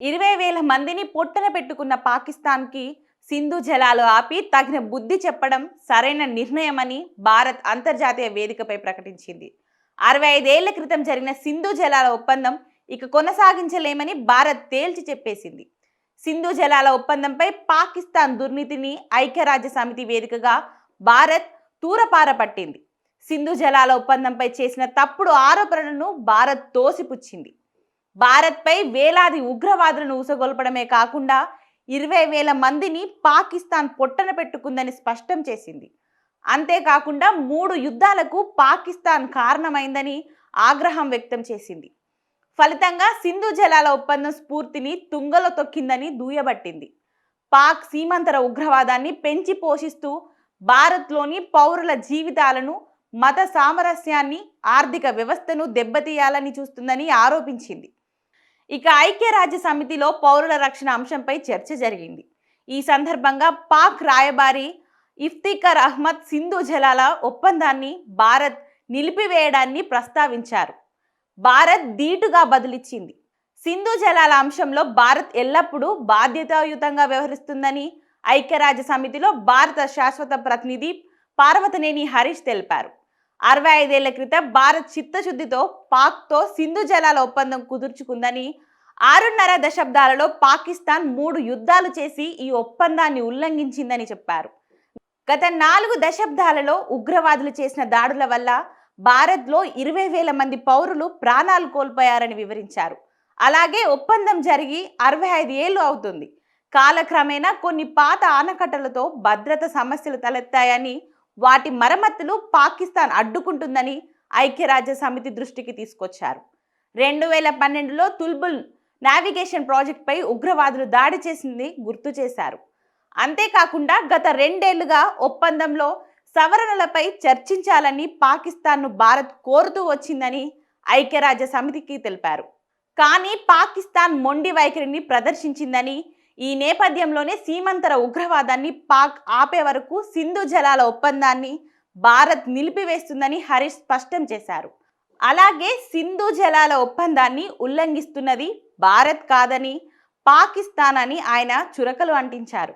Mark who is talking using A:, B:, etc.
A: ఇరవై వేల మందిని పొట్టన పెట్టుకున్న పాకిస్తాన్కి సింధు జలాలు ఆపి తగిన బుద్ధి చెప్పడం సరైన నిర్ణయమని భారత్ అంతర్జాతీయ వేదికపై ప్రకటించింది. అరవై ఐదేళ్ళ క్రితం జరిగిన సింధు జలాల ఒప్పందం ఇక కొనసాగించలేమని భారత్ తేల్చి చెప్పేసింది. సింధు జలాల ఒప్పందంపై పాకిస్తాన్ దుర్నీతిని ఐక్యరాజ్య సమితి వేదికగా భారత్ తూరపార పట్టింది సింధు జలాల ఒప్పందంపై చేసిన తప్పుడు ఆరోపణలను భారత్ తోసిపుచ్చింది. భారత్పై వేలాది ఉగ్రవాదులను ఊసగొల్పడమే కాకుండా ఇరవై వేల మందిని పాకిస్తాన్ పొట్టన పెట్టుకుందని స్పష్టం చేసింది. అంతేకాకుండా మూడు యుద్ధాలకు పాకిస్తాన్ కారణమైందని ఆగ్రహం వ్యక్తం చేసింది. ఫలితంగా సింధు జలాల ఒప్పందం స్ఫూర్తిని తుంగలో తొక్కిందని దూయబట్టింది పాక్ సీమంతర ఉగ్రవాదాన్ని పెంచి పోషిస్తూ భారత్లోని పౌరుల జీవితాలను మత సామరస్యాన్ని ఆర్థిక వ్యవస్థను దెబ్బతీయాలని చూస్తుందని ఆరోపించింది. ఇక ఐక్యరాజ్య సమితిలో పౌరుల రక్షణ అంశంపై చర్చ జరిగింది. ఈ సందర్భంగా పాక్ రాయబారి ఇఫ్తికర్ అహ్మద్ సింధు జలాల ఒప్పందాన్ని భారత్ నిలిపివేయడాన్ని ప్రస్తావించారు. భారత్ ధీటుగా బదులిచ్చింది. సింధు జలాల అంశంలో భారత్ ఎల్లప్పుడూ బాధ్యతాయుతంగా వ్యవహరిస్తుందని ఐక్యరాజ్య సమితిలో భారత శాశ్వత ప్రతినిధి పార్వతనేని హరీష్ తెలిపారు. అరవై ఐదేళ్ళ క్రితం భారత్ చిత్తశుద్ధితో పాక్తో సింధు జలాల ఒప్పందం కుదుర్చుకుందని ఆరున్నర దశాబ్దాలలో పాకిస్తాన్ మూడు యుద్ధాలు చేసి ఈ ఒప్పందాన్ని ఉల్లంఘించిందని చెప్పారు. గత నాలుగు దశాబ్దాలలో ఉగ్రవాదులు చేసిన దాడుల వల్ల భారత్లో ఇరవై వేల మంది పౌరులు ప్రాణాలు కోల్పోయారని వివరించారు. అలాగే ఒప్పందం జరిగి అరవై ఐదు ఏళ్ళు అవుతుంది. కాలక్రమేణా కొన్ని పాత ఆనకట్టలతో భద్రత సమస్యలు తలెత్తాయని వాటి మరమ్మతులు పాకిస్తాన్ అడ్డుకుంటుందని ఐక్యరాజ్య సమితి దృష్టికి తీసుకొచ్చారు. రెండు వేల పన్నెండులో తుల్బుల్ నావిగేషన్ ప్రాజెక్టుపై ఉగ్రవాదులు దాడి చేసింది గుర్తు చేశారు. అంతేకాకుండా గత రెండేళ్ళుగా ఒప్పందంలో సవరణలపై చర్చించాలని పాకిస్తాన్ను భారత్ కోరుతూ వచ్చిందని ఐక్యరాజ్య సమితికి తెలిపారు. కానీ పాకిస్తాన్ మొండి వైఖరిని ప్రదర్శించిందని ఈ నేపథ్యంలోనే సీమంతర ఉగ్రవాదాన్ని పాక్ ఆపే వరకు సింధు జలాల ఒప్పందాన్ని భారత్ నిలిపివేస్తుందని హరీష్ స్పష్టం చేశారు. అలాగే సింధు జలాల ఒప్పందాన్ని ఉల్లంఘిస్తున్నది భారత్ కాదని పాకిస్తాన్ అని ఆయన చురకలు అంటించారు.